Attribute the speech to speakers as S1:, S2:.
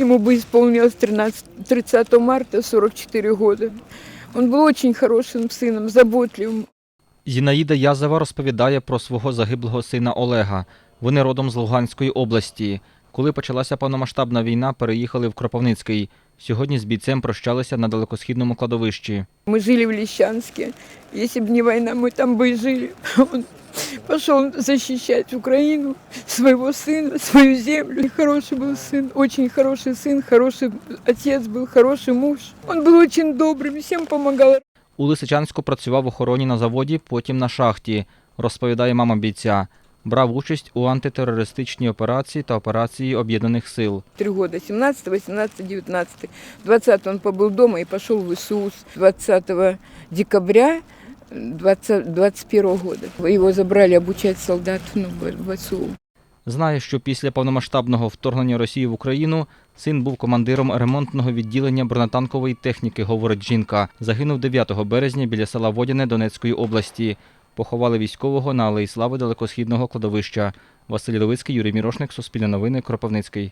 S1: Ему бы исполнилось 13, 30 марта 44 года. Он был очень хорошим сыном, заботливым.
S2: Зінаїда Язева розповідає про свого загиблого сина Олега. Вони родом з Луганської області. Коли почалася повномасштабна війна, переїхали в Кропивницький. Сьогодні з бійцем прощалися на далекосхідному кладовищі.
S1: Мы жили в Лещанске. Если бы не война, мы там бы и жили. Он пошел защищать Украину, своего сына, свою землю. И Хороший был сын, очень хороший сын, хороший отец был, хороший муж. Он был очень добрым, всем помогал.
S2: У Лисичанську працював в охороні на заводі, потім на шахті, розповідає мама бійця. Брав участь у антитерористичній операції та операції Об'єднаних сил.
S1: Три года, 17, 18, 19. 20 он побыл дома и пошел в ИСУС 20 декабря 20, 21 года. Его забрали обучать солдат ну, в в ВСУ.
S2: Знає, що після повномасштабного вторгнення Росії в Україну син був командиром ремонтного відділення бронетанкової техніки, говорить жінка. Загинув 9 березня біля села Водяне Донецької області. Поховали військового на Алеї Слави далекосхідного кладовища. Василь Левицький, Юрій Мірошник, Суспільне новини, Кропивницький.